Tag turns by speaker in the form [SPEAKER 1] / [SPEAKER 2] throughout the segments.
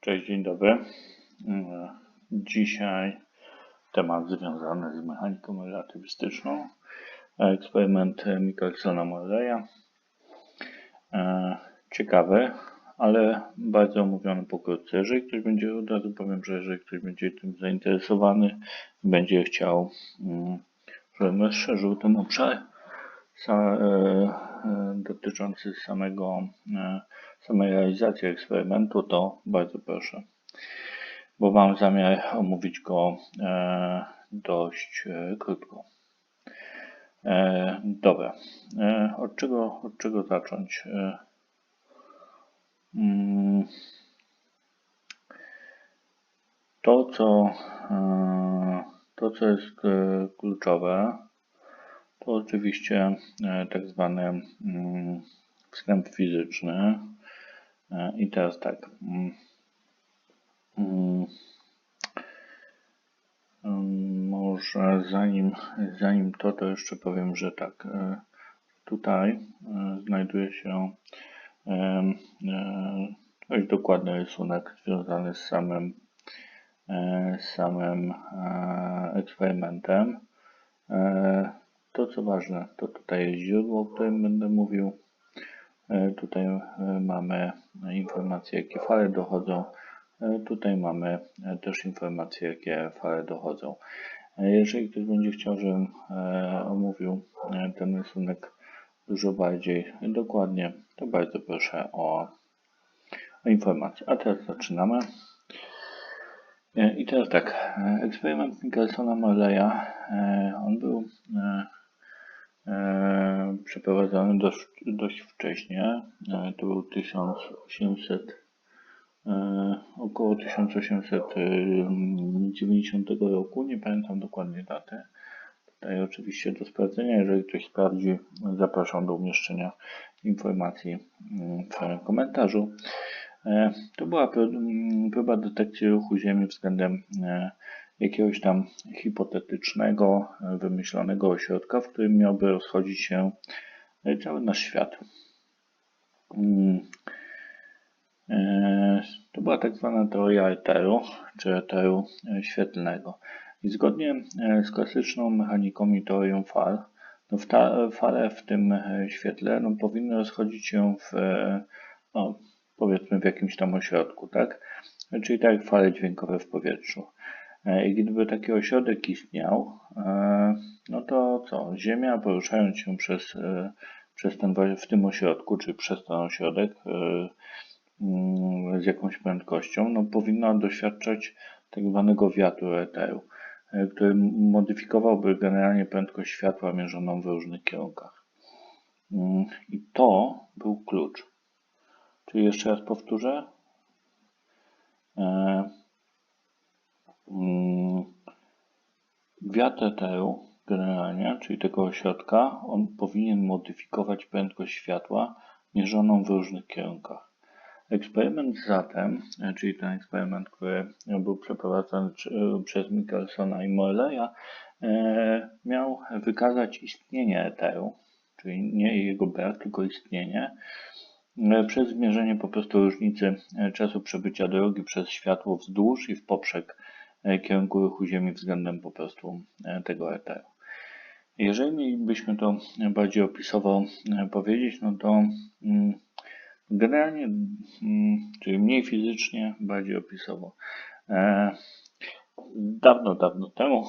[SPEAKER 1] Cześć, dzień dobry. Mm, Dzisiaj temat związany z mechaniką relatywistyczną. Eksperyment Michelsona Morleya. E, Ciekawy, ale bardzo omówiony pokrótce. Jeżeli ktoś będzie, od razu powiem, że jeżeli ktoś będzie tym zainteresowany, będzie chciał, mm, żebym rozszerzył ten obszar e, dotyczący samego, e, samej realizacji eksperymentu, to bardzo proszę. Bo mam zamiar omówić go e, dość e, krótko. E, dobra. E, od, czego, od czego zacząć? E, mm, to, co, e, to, co jest e, kluczowe, to oczywiście e, tak zwany mm, wstęp fizyczny. E, I teraz tak. mm, mm, Może zanim, zanim to, to jeszcze powiem, że tak. e, Tutaj znajduje się dość dokładny rysunek związany z samym, samym eksperymentem. To co ważne, to tutaj jest źródło, o którym będę mówił. E, Tutaj e, mamy informacje, jakie fale dochodzą. E, Tutaj mamy też informacje, jakie fale dochodzą. Jeżeli ktoś będzie chciał, żebym omówił ten rysunek dużo bardziej dokładnie, to bardzo proszę o, o informacje. A teraz zaczynamy. I teraz tak, eksperyment Michelsona Morleya, on był e, przeprowadzony dość, dość wcześnie. E, to był 1800, e, około 1890 roku, nie pamiętam dokładnie daty. Tutaj oczywiście do sprawdzenia, jeżeli ktoś sprawdzi, zapraszam do umieszczenia informacji mm, w komentarzu. To była mm, próba detekcji ruchu Ziemi względem jakiegoś tam hipotetycznego, e, wymyślonego ośrodka, w którym miałby rozchodzić się e, cały nasz świat. Mm. E, To była tak zwana teoria eteru, czy eteru świetlnego. I zgodnie z klasyczną mechaniką i teorią fal, no w ta, fale w tym świetle no, powinny rozchodzić się w, no, powiedzmy w jakimś tam ośrodku, tak? Czyli tak jak fale dźwiękowe w powietrzu. E, I gdyby taki ośrodek istniał, e, no to co? Ziemia poruszając się przez, e, przez ten, w tym ośrodku, czy przez ten ośrodek mm, z jakąś prędkością, no powinna doświadczać tak zwanego wiatru eteru, który modyfikowałby generalnie prędkość światła mierzoną w różnych kierunkach. Mm, I to był klucz. Czyli jeszcze raz powtórzę. Mm, Wiatr eteru generalnie, czyli tego ośrodka, on powinien modyfikować prędkość światła mierzoną w różnych kierunkach. Eksperyment zatem, e, czyli ten eksperyment, który był przeprowadzony czy- e, przez Michelsona i Morleya, e, miał wykazać istnienie eteru, czyli nie jego brak, tylko istnienie, przez zmierzenie po prostu różnicy czasu przebycia drogi przez światło wzdłuż i w poprzek kierunku ruchu Ziemi względem po prostu e, tego eteru. Jeżeli mielibyśmy to bardziej opisowo e, powiedzieć, no to mm, generalnie, mm, czyli mniej fizycznie, bardziej opisowo. E, Dawno, dawno temu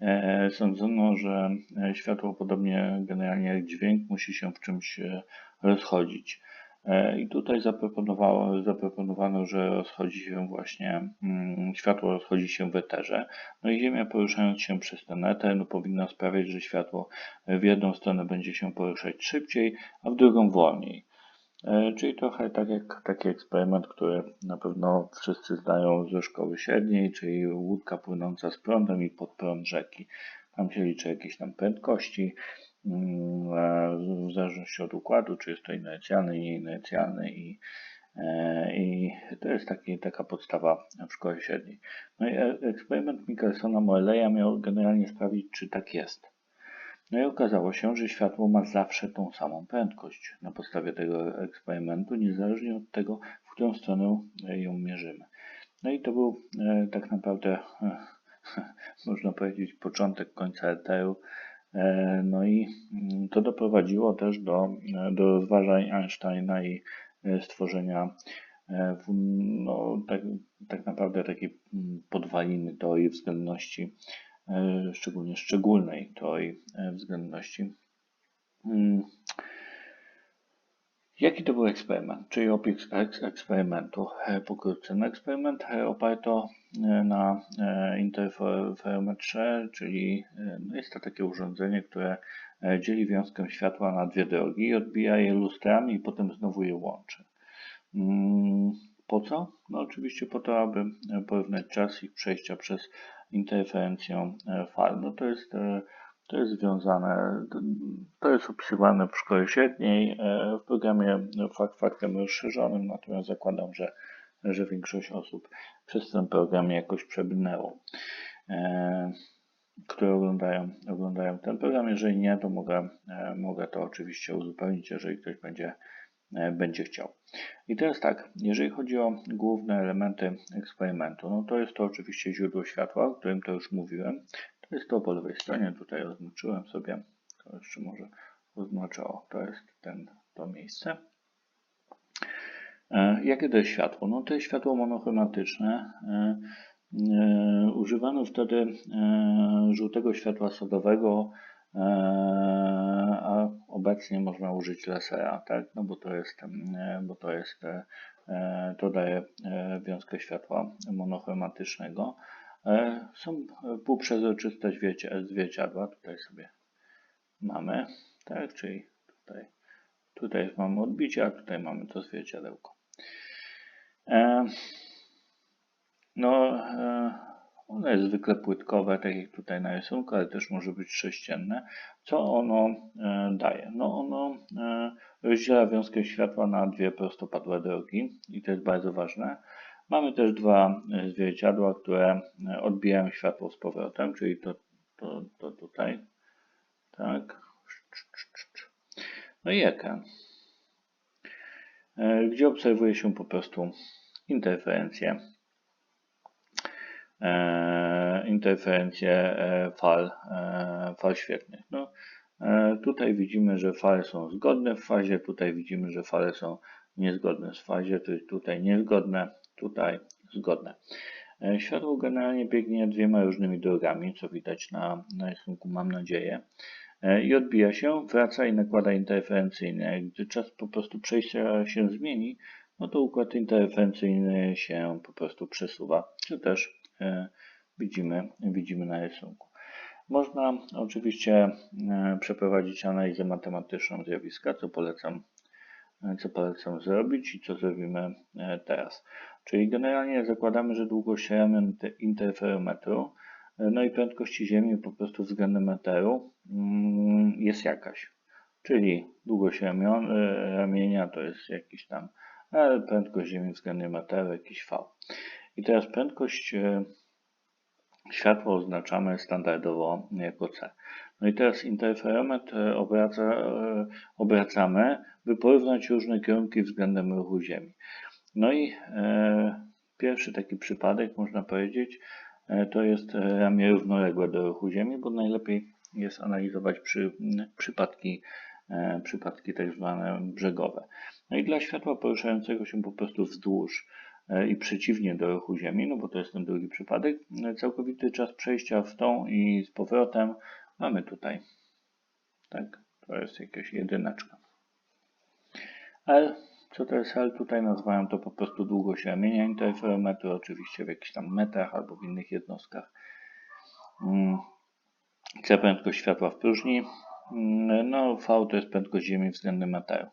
[SPEAKER 1] e, sądzono, że e, światło, podobnie generalnie jak dźwięk, musi się w czymś e, rozchodzić. E, I tutaj zaproponowało, zaproponowano, że rozchodzi się właśnie, mm, światło rozchodzi się w eterze. No i Ziemia poruszając się przez ten eter, no powinna sprawiać, że światło w jedną stronę będzie się poruszać szybciej, a w drugą wolniej. E, Czyli trochę tak jak taki eksperyment, który na pewno wszyscy znają ze szkoły średniej, czyli łódka płynąca z prądem i pod prąd rzeki. Tam się liczy jakieś tam prędkości, w zależności od układu, czy jest to inercjalny, nieinercjalny i, e, i to jest taki, taka podstawa w szkole średniej. No i e- eksperyment Michelsona Morleya miał generalnie sprawdzić, czy tak jest. No i okazało się, że światło ma zawsze tą samą prędkość na podstawie tego eksperymentu, niezależnie od tego, w którą stronę ją mierzymy. No i to był e, tak naprawdę, można powiedzieć, początek końca eteru. E, no i mm, to doprowadziło też do, do rozważań Einsteina i e, stworzenia e, no, tak, tak naprawdę takiej mm, podwaliny teorii względności, szczególnie szczególnej teorii względności. Jaki to był eksperyment? Czyli opis eks- eksperymentu. E, Pokrótce. No, eksperyment oparto e, na e, interferometrze, czyli no jest to takie urządzenie, które dzieli wiązkę światła na dwie drogi i odbija je lustrami i potem znowu je łączy. Mm, Po co? No oczywiście po to, aby porównać czas ich przejścia przez interferencję fal. No to jest, to jest związane, to- jest opisywane w szkole średniej e, w programie fakt faktem rozszerzonym, natomiast zakładam, że, że większość osób przez ten program jakoś przebrnęło, e, które oglądają, oglądają ten program. Jeżeli nie, to mogę, e, mogę to oczywiście uzupełnić, jeżeli ktoś będzie, będzie chciał. I teraz tak, jeżeli chodzi o główne elementy eksperymentu, no to jest to oczywiście źródło światła, o którym to już mówiłem. To jest to po lewej stronie, tutaj oznaczyłem sobie, to jeszcze może oznaczę, o, to jest ten, to miejsce. E, Jakie to jest światło? No to jest światło monochromatyczne. E, e, Używano wtedy żółtego światła sodowego, a obecnie można użyć lasera, tak? No bo to jest, bo to jest, to daje wiązkę światła monochromatycznego. E, Są półprzezroczyste zwiercia- zwierciadła, tutaj sobie mamy, tak? Czyli tutaj, tutaj mamy odbicie, a tutaj mamy to zwierciadełko. E, No, e, ono jest zwykle płytkowe, tak jak tutaj na rysunku, ale też może być sześcienne. Co ono e, daje? No, ono e, rozdziela wiązkę światła na dwie prostopadłe drogi i to jest bardzo ważne. Mamy też dwa e, zwierciadła, które e, odbijają światło z powrotem, czyli to, to, to tutaj. Tak. No i ekran, gdzie obserwuje się po prostu interferencje interferencje fal, e, fal świetlnych. No, tutaj widzimy, że fale są zgodne w fazie, tutaj widzimy, że fale są niezgodne w fazie, jest tutaj niezgodne, tutaj zgodne. E, Światło generalnie biegnie dwiema różnymi drogami, co widać na, na rysunku, mam nadzieję. E, I odbija się, wraca i nakłada interferencyjne. Gdy czas po prostu przejścia się zmieni, no to układ interferencyjny się po prostu przesuwa, co też e, widzimy, widzimy na rysunku. Można oczywiście e, przeprowadzić analizę matematyczną zjawiska, co polecam, e, co polecam zrobić i co zrobimy e, teraz. Czyli generalnie zakładamy, że długość ramion te- interferometru, e, no i prędkości Ziemi po prostu względem eteru mm, jest jakaś. Czyli długość ramion, e, ramienia to jest jakiś tam prędkość Ziemi względem eteru jakiś V. I teraz prędkość e, światła oznaczamy standardowo jako C. No i teraz interferometr e, obraca, e, obracamy, by porównać różne kierunki względem ruchu Ziemi. No i e, pierwszy taki przypadek, można powiedzieć, e, to jest ramię równoległe do ruchu Ziemi, bo najlepiej jest analizować przy, przypadki, e, przypadki tak zwane brzegowe. No i dla światła poruszającego się po prostu wzdłuż e, i przeciwnie do ruchu Ziemi, no bo to jest ten drugi przypadek, całkowity czas przejścia w tą i z powrotem mamy tutaj. Tak, to jest jakaś jedyneczka. L, co to jest L? Tutaj nazywają to po prostu długość ramienia interferometru, oczywiście w jakichś tam metrach albo w innych jednostkach. Mm, C prędkość światła w próżni. Mm, No, V to jest prędkość Ziemi względem eteru.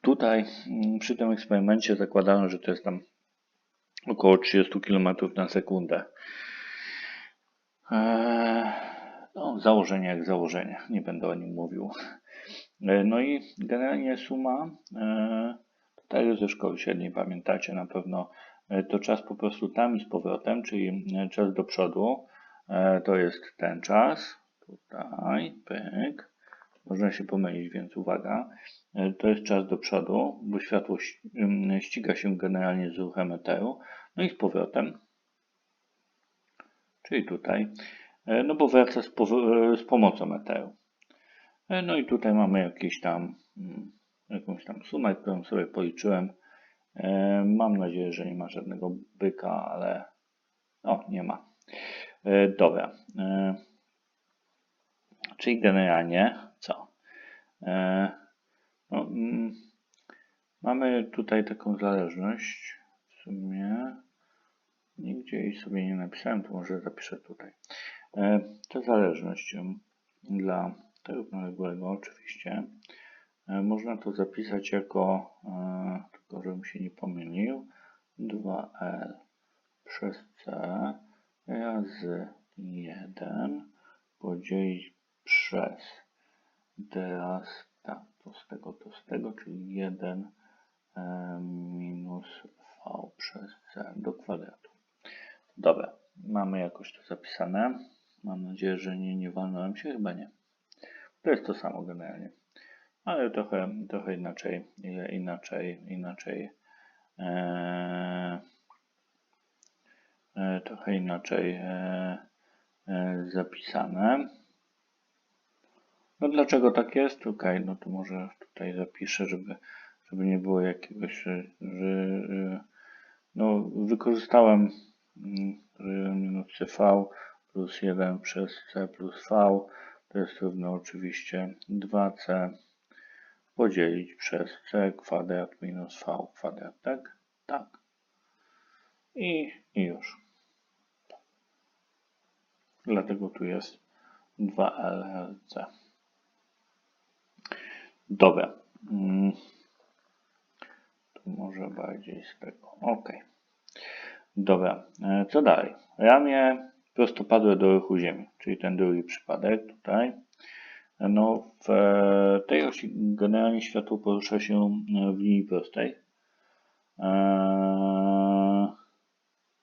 [SPEAKER 1] Tutaj mm, przy tym eksperymencie zakładano, że to jest tam około 30 km na sekundę. Eee, No, założenie jak założenie, nie będę o nim mówił. E, No i generalnie suma, e, tutaj ze szkoły średniej pamiętacie na pewno, to czas po prostu tam i z powrotem, czyli e, czas do przodu, to jest ten czas, tutaj, pyk. Można się pomylić, więc uwaga. To jest czas do przodu, bo światło ym, ściga się generalnie z ruchem eteru. No i z powrotem. Czyli tutaj. E, No bo wraca z, powo- e, z pomocą eteru. E, No i tutaj mamy jakieś tam, mm, jakąś tam sumę, którą sobie policzyłem. E, Mam nadzieję, że nie ma żadnego byka, ale o, nie ma. Dobra. Czyli generalnie co? No, mm, mamy tutaj taką zależność. W sumie nigdzie jej sobie nie napisałem, to może zapiszę tutaj. E, Ta zależność dla tego równoległego oczywiście e, można to zapisać jako, e, tylko żebym się nie pomylił, 2L przez C razy 1 podzielić przez teraz tak, to z tego, to z tego, czyli 1 e, minus V przez C do kwadratu. Dobra, mamy jakoś to zapisane. Mam nadzieję, że nie, nie walnąłem się, chyba nie. To jest to samo generalnie, ale trochę, trochę inaczej, inaczej, inaczej. E, e, trochę inaczej e, e, zapisane. No dlaczego tak jest? Okej, no to może tutaj zapiszę, żeby, żeby nie było jakiegoś, że, że- no wykorzystałem minus CV plus 1 przez C plus V to jest równo oczywiście 2C podzielić przez C kwadrat minus V kwadrat, tak? Tak. I, i już. Dlatego tu jest 2LLC. Dobra. Mm. Tu może bardziej z tego. Ok. Dobra. E, Co dalej? Ramię prostopadłe do ruchu Ziemi, czyli ten drugi przypadek tutaj. No, w e, tej osi generalnie światło porusza się e, w linii prostej. Eee,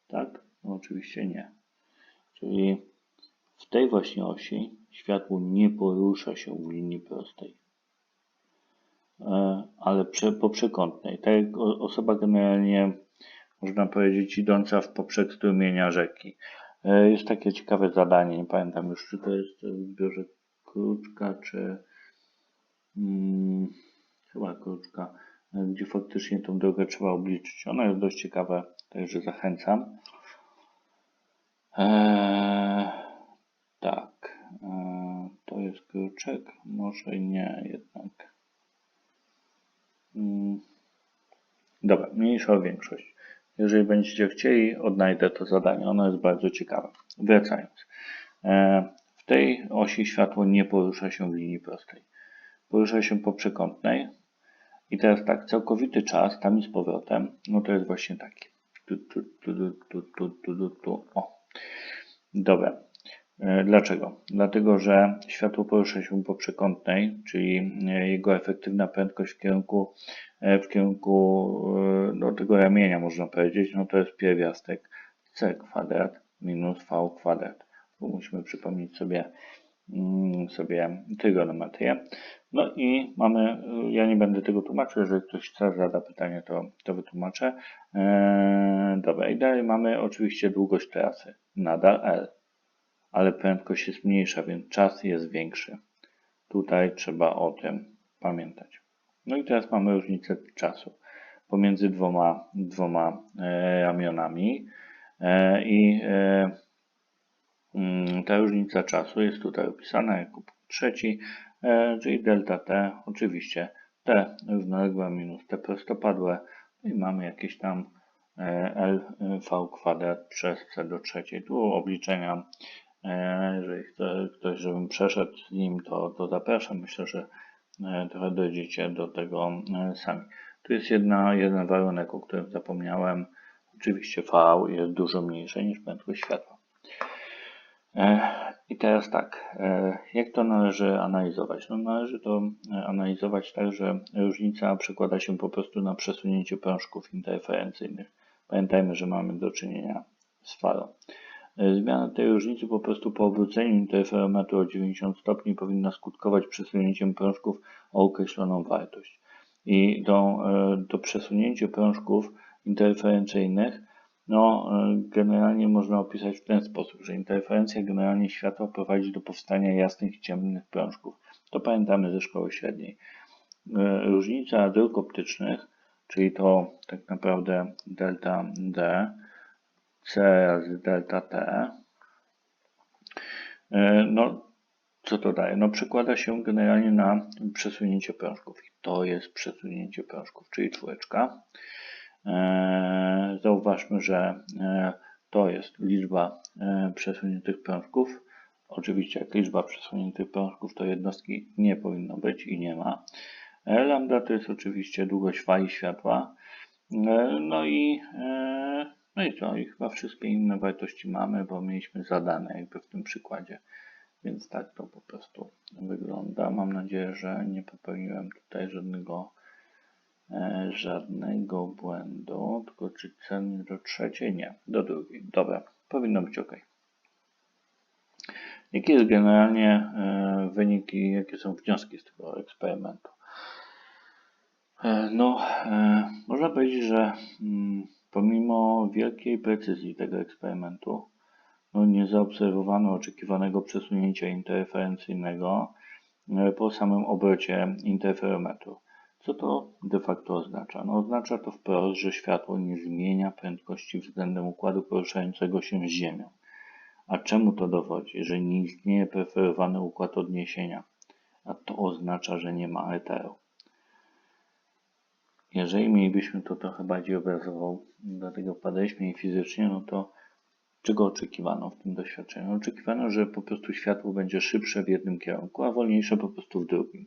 [SPEAKER 1] tak? No, oczywiście nie. Czyli w tej właśnie osi światło nie porusza się w linii prostej, E, ale prze, po przekątnej. Tak jak osoba generalnie, można powiedzieć, idąca w poprzek strumienia rzeki. E, Jest takie ciekawe zadanie, nie pamiętam już, czy to jest w zbiorze Kruczka, czy mm, chyba Kruczka, e, gdzie faktycznie tą drogę trzeba obliczyć. Ona jest dość ciekawa, także zachęcam. Eee, tak, eee, to jest Kruczek, może nie jednak. Mm, Dobra, mniejsza o większość. Jeżeli będziecie chcieli, odnajdę to zadanie. Ono jest bardzo ciekawe. Wracając. E, w tej osi światło nie porusza się w linii prostej. Porusza się po przekątnej. I teraz tak, całkowity czas tam i z powrotem, no to jest właśnie taki. Tu, tu, tu, tu, tu, tu, tu, O. Dobra. E, dlaczego? Dlatego, że światło porusza się po przekątnej, czyli e, jego efektywna prędkość w kierunku w kierunku e, no, tego ramienia, można powiedzieć, no to jest pierwiastek c kwadrat minus v kwadrat. Musimy przypomnieć sobie, mm, sobie trygonometrię. No i mamy, e, ja nie będę tego tłumaczył, jeżeli ktoś chce, zada pytanie, to, to wytłumaczę. Eee, dobra, i dalej mamy oczywiście długość trasy, nadal L ale prędkość jest mniejsza, więc czas jest większy. Tutaj trzeba o tym pamiętać. No i teraz mamy różnicę czasu pomiędzy dwoma, dwoma e, ramionami e, i e, mm, ta różnica czasu jest tutaj opisana jako trzeci, czyli delta t, oczywiście t równoległe minus t prostopadłe no i mamy jakieś tam lv kwadrat przez c do trzeciej. Tu obliczenia Jeżeli ktoś, żebym przeszedł z nim, to, to zapraszam. Myślę, że trochę dojdziecie do tego e, sami. Tu jest jedna, jeden warunek, o którym zapomniałem. Oczywiście V jest dużo mniejsze niż prędkość światła. E, I teraz tak, e, jak to należy analizować? No, należy to e, analizować tak, że różnica przekłada się po prostu na przesunięcie prążków interferencyjnych. Pamiętajmy, że mamy do czynienia z falą. E, Zmiana tej różnicy po prostu po obróceniu interferometru o 90 stopni powinna skutkować przesunięciem prążków o określoną wartość. I to, e, to przesunięcie prążków interferencyjnych no, e, generalnie można opisać w ten sposób, że interferencja generalnie światła prowadzi do powstania jasnych i ciemnych prążków. To pamiętamy ze szkoły średniej. Różnica dróg optycznych, czyli to tak naprawdę delta D, C razy delta T. E, no, co to daje? No, przekłada się generalnie na przesunięcie prążków. I to jest przesunięcie prążków, czyli czwóreczka. E, zauważmy, że e, to jest liczba przesuniętych prążków. Oczywiście, jak liczba przesuniętych prążków, to jednostki nie powinno być i nie ma. Lambda to jest oczywiście długość fali światła. No i no i co? I chyba wszystkie inne wartości mamy, bo mieliśmy zadane jakby w tym przykładzie. Więc tak to po prostu wygląda. Mam nadzieję, że nie popełniłem tutaj żadnego e, żadnego błędu. Tylko czy ceny do trzeciej? Nie, do drugiej. Dobra, powinno być ok. Jakie jest generalnie e, wyniki, jakie są wnioski z tego eksperymentu? E, no, można powiedzieć, że mm, Pomimo wielkiej precyzji tego eksperymentu, no nie zaobserwowano oczekiwanego przesunięcia interferencyjnego e, po samym obrocie interferometru. Co to de facto oznacza? No oznacza to wprost, że światło nie zmienia prędkości względem układu poruszającego się z Ziemią. A czemu to dowodzi? Że nie istnieje preferowany układ odniesienia, a to oznacza, że nie ma eteru. Jeżeli mielibyśmy to trochę bardziej obrazowo do tego podejść i fizycznie, no to czego oczekiwano w tym doświadczeniu? Oczekiwano, że po prostu światło będzie szybsze w jednym kierunku, a wolniejsze po prostu w drugim.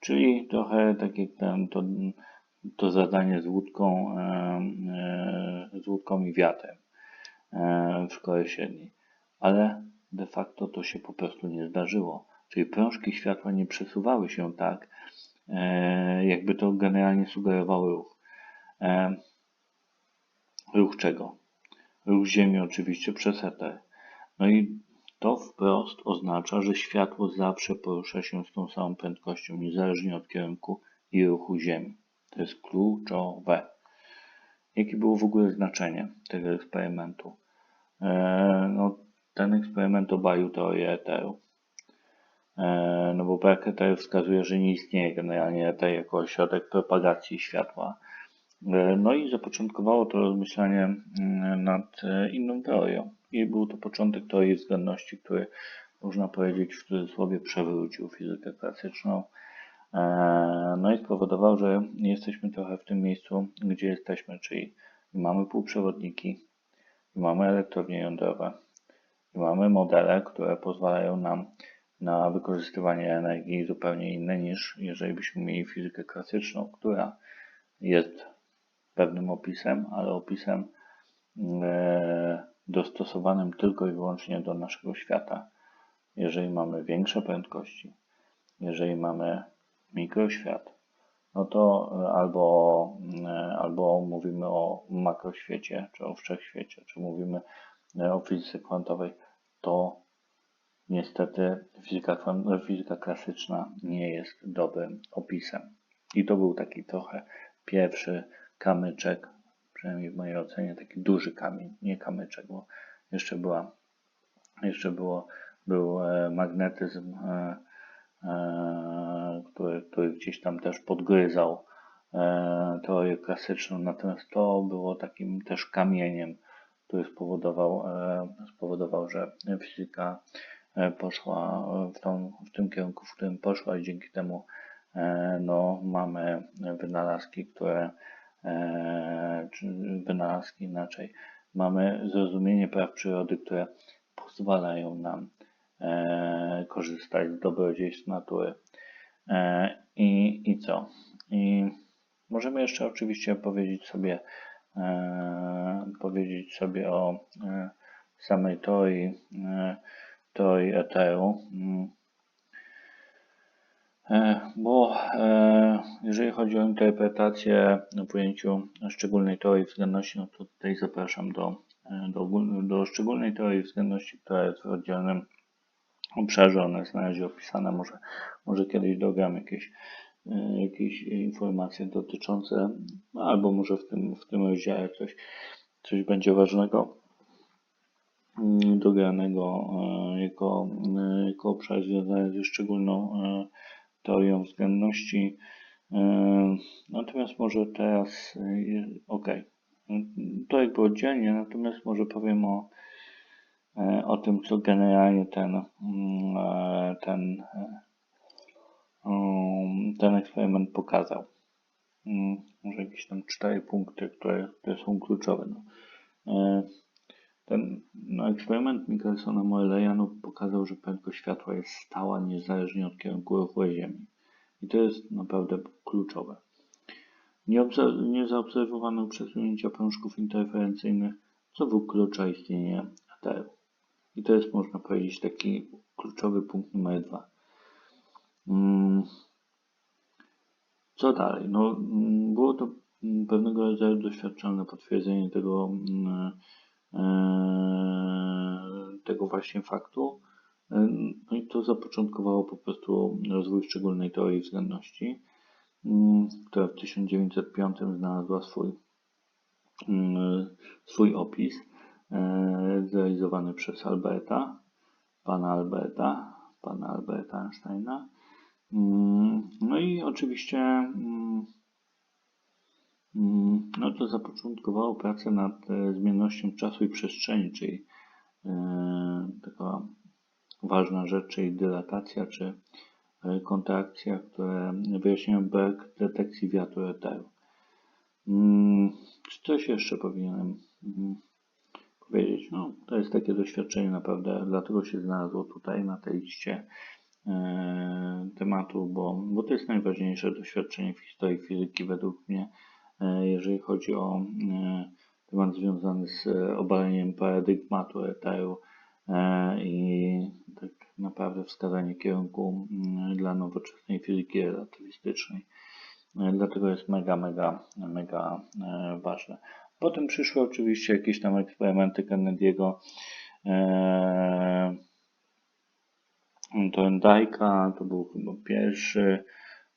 [SPEAKER 1] Czyli trochę tak jak ten, to, to zadanie z łódką, e, z łódką i wiatrem e, w szkole średniej. Ale de facto to się po prostu nie zdarzyło. Czyli prążki światła nie przesuwały się tak, jakby to generalnie sugerowało ruch. E, ruch czego? Ruch Ziemi oczywiście przez eter. No i to wprost oznacza, że światło zawsze porusza się z tą samą prędkością, niezależnie od kierunku i ruchu Ziemi. To jest kluczowe. Jakie było w ogóle znaczenie tego eksperymentu? E, no, ten eksperyment obalił teorię eteru. E, no bo PKT wskazuje, że nie istnieje generalnie ET jako ośrodek propagacji światła. E, no i zapoczątkowało to rozmyślanie mm, nad e, inną teorią. I był to początek teorii względności, który można powiedzieć w cudzysłowie przewrócił fizykę klasyczną. No i spowodował, że jesteśmy trochę w tym miejscu, gdzie jesteśmy, czyli mamy półprzewodniki, mamy elektrownie jądrowe, mamy modele, które pozwalają nam na wykorzystywanie energii zupełnie inne niż jeżeli byśmy mieli fizykę klasyczną, która jest pewnym opisem, ale opisem e, dostosowanym tylko i wyłącznie do naszego świata. Jeżeli mamy większe prędkości, jeżeli mamy mikroświat, no to albo, e, albo mówimy o makroświecie, czy o wszechświecie, czy mówimy o fizyce kwantowej, to Niestety fizyka, klasyczna nie jest dobrym opisem. I to był taki trochę pierwszy kamyczek, przynajmniej w mojej ocenie, taki duży kamień, nie kamyczek, bo jeszcze była, jeszcze było, był e, magnetyzm, e, e, który, który gdzieś tam też podgryzał teorię klasyczną, natomiast to było takim też kamieniem, który spowodował, spowodował że fizyka poszła w, tą, w tym kierunku, w którym poszła i dzięki temu e, no, mamy wynalazki, które e, czy wynalazki inaczej, mamy zrozumienie praw przyrody, które pozwalają nam korzystać z dobrodziejstw natury. I, I co? I możemy jeszcze oczywiście powiedzieć sobie, powiedzieć sobie o samej teorii teorii Ethereum. Mm. E, bo e, jeżeli chodzi o interpretację w pojęciu szczególnej teorii względności, no to tutaj zapraszam do e, do, do szczególnej teorii względności, która jest w oddzielnym obszarze. Ona jest na razie opisana. Może, może kiedyś dodam jakieś, jakieś informacje dotyczące, albo może w tym, w tym rozdziale coś, coś będzie ważnego dogranego e, jako, e, jako obszar związany ze szczególną e, teorią względności. Natomiast może teraz, ok, to jakby oddzielnie, natomiast może powiem o, o tym, co generalnie ten, mm, ten, um, ten eksperyment pokazał. Mm, Może jakieś tam cztery punkty, które, które są kluczowe. No. Ten no, eksperyment Michelsona Morleya no, pokazał, że prędkość światła jest stała niezależnie od kierunku ruchu Ziemi. I to jest naprawdę kluczowe. Nie, obser- nie zaobserwowano przesunięcia prążków interferencyjnych, co wyklucza istnienie eteru. I to jest, można powiedzieć, taki kluczowy punkt numer dwa. Mm. Co dalej? No, mm, było to mm, pewnego rodzaju doświadczalne potwierdzenie tego, tego właśnie faktu. E, No i to zapoczątkowało po prostu rozwój szczególnej teorii względności, mm, która w 1905 znalazła swój, swój opis, e, zrealizowany przez Alberta, pana Alberta, pana Alberta Einsteina. No i oczywiście mm, no to zapoczątkowało pracę nad e, zmiennością czasu i przestrzeni, czyli e, taka ważna rzecz, czyli dylatacja czy e, kontrakcja, które wyjaśniają brak detekcji wiatru eteru. Mm, Czy coś jeszcze powinienem mm, powiedzieć? No, to jest takie doświadczenie naprawdę, dlatego się znalazło tutaj na tej liście tematu, bo, bo to jest najważniejsze doświadczenie w historii fizyki według mnie, jeżeli chodzi o e, temat związany z e, obaleniem paradygmatu eteru e, i tak naprawdę wskazanie kierunku mm, dla nowoczesnej fizyki relatywistycznej. E, Dlatego jest mega, mega, mega e, ważne. Potem przyszły oczywiście jakieś tam eksperymenty Kennedy'ego, e, Thorndike'a, to był chyba pierwszy,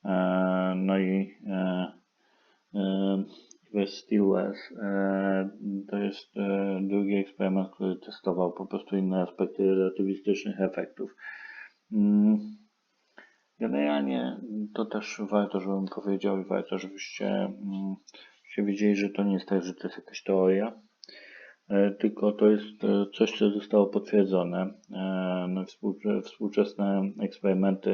[SPEAKER 1] e, no i Wes Stilwell, e, to jest e, drugi eksperyment, który testował po prostu inne aspekty relatywistycznych efektów. Mm, Generalnie to też warto, żebym powiedział i warto, żebyście mm, się wiedzieli, że to nie jest tak, że to jest jakaś teoria, e, tylko to jest coś, co zostało potwierdzone. No, współcze- współczesne eksperymenty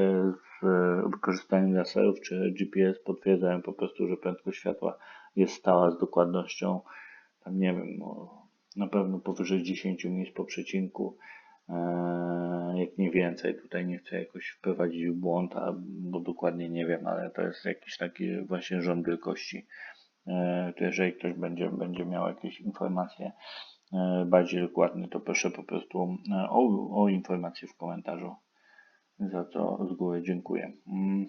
[SPEAKER 1] z e, wykorzystaniem laserów czy GPS potwierdzają po prostu, że prędkość światła jest stała z dokładnością, tam nie wiem, no, na pewno powyżej 10 miejsc po przecinku, e, jak nie więcej. Tutaj nie chcę jakoś wprowadzić w błąd, bo dokładnie nie wiem, ale to jest jakiś taki właśnie rząd wielkości. E, To jeżeli ktoś będzie, będzie miał jakieś informacje e, bardziej dokładne, to proszę po prostu e, o, o informacje w komentarzu. Za co z góry dziękuję. Mm.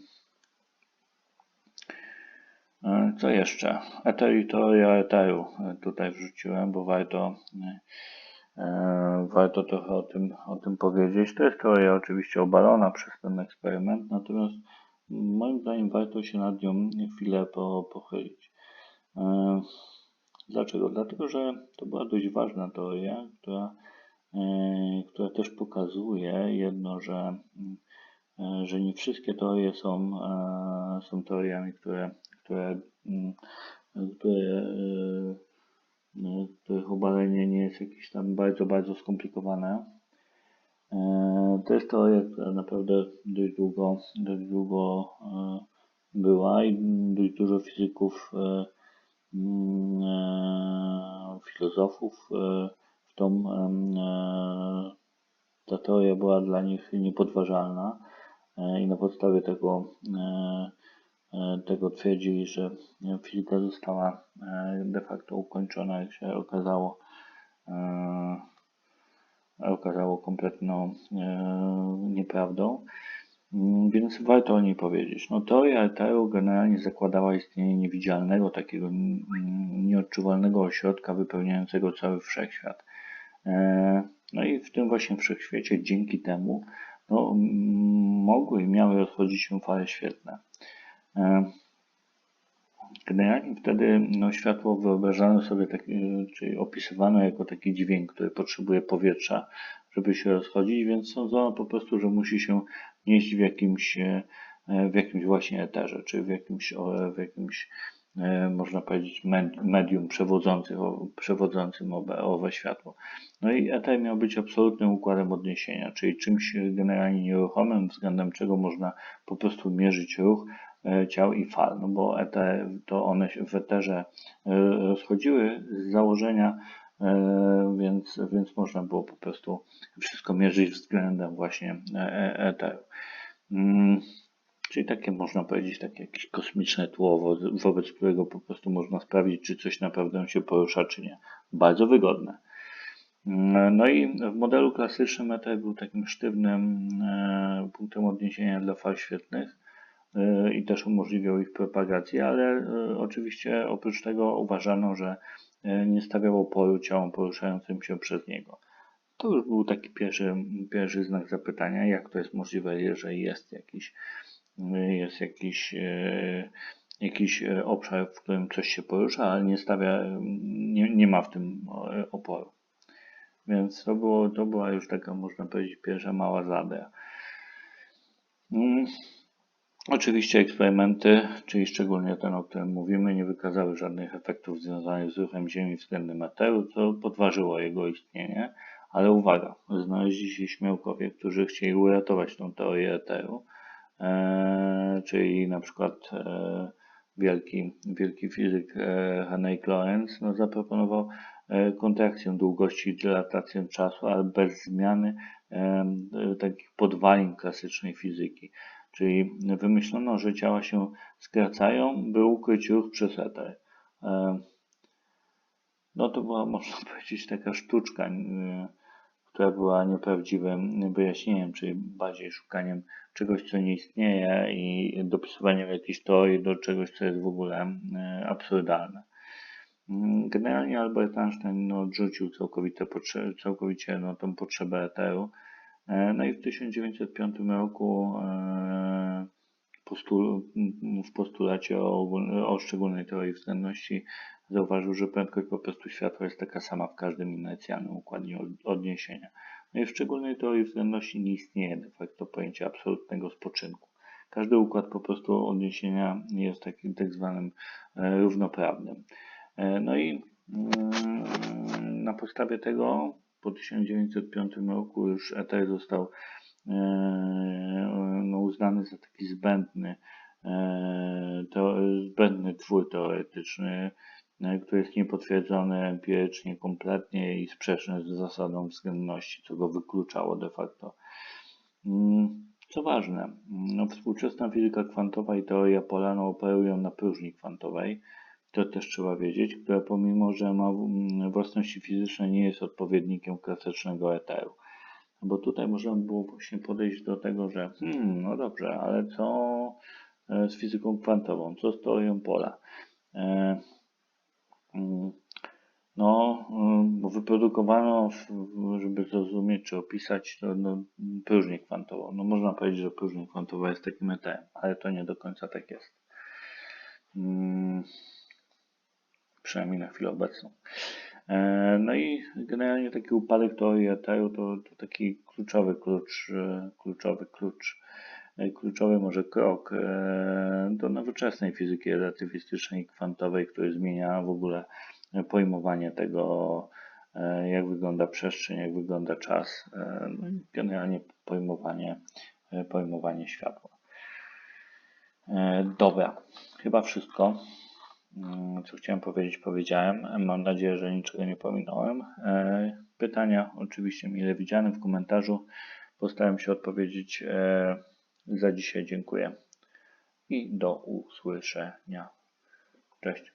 [SPEAKER 1] E, Co jeszcze? Eter i teoria eteru e, tutaj wrzuciłem, bo warto, e, warto trochę o tym, o tym powiedzieć. To jest teoria oczywiście obalona przez ten eksperyment, natomiast moim zdaniem warto się nad nią chwilę po, pochylić. Dlaczego? Dlatego, że to była dość ważna teoria, która, która też pokazuje jedno, że, e, że nie wszystkie teorie są, e, są teoriami, które, które, mm, które, e, no, których obalenie nie jest jakieś tam bardzo, bardzo skomplikowane. E, To jest teoria, która naprawdę dość długo, dość długo e, była i dość dużo fizyków e, mm, e, filozofów e, w tą e, ta teoria była dla nich niepodważalna e, i na podstawie tego, e, e, tego twierdzili, że fizyka została e, de facto ukończona, jak się okazało, e, okazało kompletną e, nieprawdą. Mm, Więc warto o niej powiedzieć. No, teoria eteru generalnie zakładała istnienie niewidzialnego, takiego nieodczuwalnego ośrodka wypełniającego cały wszechświat. E, No i w tym właśnie wszechświecie dzięki temu no, mogły i miały rozchodzić się fale świetlne. E, Generalnie wtedy no, światło wyobrażano sobie, taki, czyli opisywano jako taki dźwięk, który potrzebuje powietrza, żeby się rozchodzić, więc sądzono po prostu, że musi się nieść w jakimś, e, w jakimś właśnie eterze, czy w jakimś, w jakimś e, można powiedzieć, med- medium przewodzącym, przewodzącym owe, światło. No i eter miał być absolutnym układem odniesienia, czyli czymś generalnie nieruchomym, względem czego można po prostu mierzyć ruch e, ciał i fal, no bo eter, to one się w eterze e, rozchodziły z założenia, e, więc, więc można było po prostu wszystko mierzyć względem właśnie e, e, eteru. Czyli takie można powiedzieć, takie jakieś kosmiczne tło, wo- wobec którego po prostu można sprawdzić, czy coś naprawdę się porusza, czy nie. Bardzo wygodne. Mm, No i w modelu klasycznym eter był takim sztywnym e, punktem odniesienia dla fal świetlnych e, i też umożliwiał ich propagację, ale e, oczywiście oprócz tego uważano, że nie stawiał oporu ciałom poruszającym się przez niego. To już był taki pierwszy, pierwszy znak zapytania, jak to jest możliwe, jeżeli jest jakiś, jest jakiś, e, jakiś e, obszar, w którym coś się porusza, ale nie stawia, nie, nie ma w tym oporu. Więc to, było, to była już taka, można powiedzieć, pierwsza mała zada. Mm. Oczywiście eksperymenty, czyli szczególnie ten, o którym mówimy, nie wykazały żadnych efektów związanych z ruchem Ziemi względem eteru, co podważyło jego istnienie. Ale uwaga, znaleźli się śmiałkowie, którzy chcieli uratować tą teorię eteru, czyli na przykład e, wielki, wielki fizyk e, Henryk Lorentz no, zaproponował e, kontrakcję długości i dylatację czasu, ale bez zmiany e, e, takich podwalin klasycznej fizyki. Czyli wymyślono, że ciała się skracają, by ukryć ruch przez eter. E, No to była, można powiedzieć, taka sztuczka, e, która była nieprawdziwym wyjaśnieniem, czyli bardziej szukaniem czegoś, co nie istnieje i dopisywaniem jakiejś teorii do czegoś, co jest w ogóle e, absurdalne. Mm, Generalnie Albert Einstein no, odrzucił całkowite całkowicie no, tą potrzebę eteru. E, No i w 1905 roku e, postul- w postulacie o, o szczególnej teorii względności zauważył, że prędkość po światła jest taka sama w każdym inercjalnym układzie od- odniesienia. No i w szczególnej teorii względności nie istnieje de facto pojęcie absolutnego spoczynku. Każdy układ po prostu odniesienia jest takim tak zwanym e, równoprawnym. E, No i mm, na podstawie tego po 1905 roku już eter został e, no, uznany za taki zbędny, to, zbędny twór teoretyczny, który jest niepotwierdzony empirycznie kompletnie i sprzeczny z zasadą względności, co go wykluczało de facto. Mm, Co ważne, no, współczesna fizyka kwantowa i teoria pola no, operują na próżni kwantowej, to też trzeba wiedzieć, która pomimo, że ma mm, własności fizyczne, nie jest odpowiednikiem klasycznego eteru. Bo tutaj można było właśnie podejść do tego, że hmm, no dobrze, ale co e, z fizyką kwantową, co z teorią pola? Mm, no, mm, bo wyprodukowano, żeby zrozumieć czy opisać to, no, próżnię kwantową. No można powiedzieć, że próżnia kwantowa jest takim eterem, ale to nie do końca tak jest. Mm, przynajmniej na chwilę obecną. E, No i generalnie taki upadek teorii eteru to, to taki kluczowy klucz, e, kluczowy klucz, kluczowy może krok e, do nowoczesnej fizyki relatywistycznej i kwantowej, który zmienia w ogóle pojmowanie tego, e, jak wygląda przestrzeń, jak wygląda czas, e, no i generalnie pojmowanie, e, pojmowanie światła. E, Dobra, chyba wszystko. Mm, Co chciałem powiedzieć, powiedziałem. Mam nadzieję, że niczego nie pominąłem. E, Pytania oczywiście mile widziane w komentarzu. Postaram się odpowiedzieć. Za dzisiaj dziękuję i do usłyszenia. Cześć.